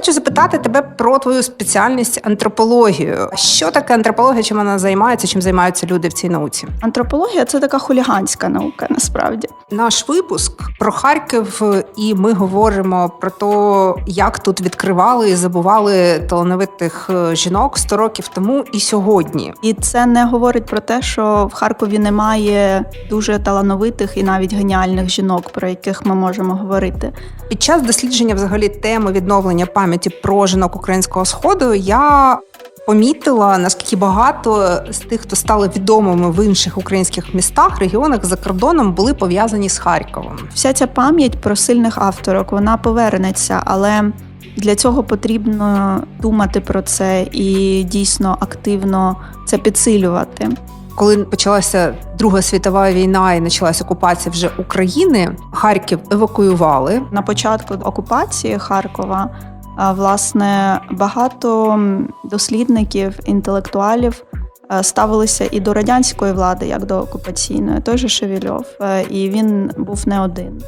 Хочу запитати тебе про твою спеціальність антропологію. Що таке антропологія? Чим вона займається? Чим займаються люди в цій науці? Антропологія це така хуліганська наука, насправді. Наш випуск про Харків, і ми говоримо про те, як тут відкривали і забували талановитих е, жінок 100 років тому і сьогодні. І це не говорить про те, що в Харкові немає дуже талановитих і навіть геніальних жінок, про яких ми можемо говорити. Під час дослідження взагалі теми відновлення пам'яті про жінок українського сходу я помітила наскільки багато з тих, хто стали відомими в інших українських містах, регіонах за кордоном, були пов'язані з Харковом. Вся ця пам'ять про сильних авторок вона повернеться, але для цього потрібно думати про це і дійсно активно це підсилювати. Коли почалася Друга світова війна і почалася окупація вже України, Харків евакуювали. На початку окупації Харкова Власне, багато дослідників, інтелектуалів е, ставилися і до радянської влади, як до окупаційної, той же Шевільов, е, і він був не один.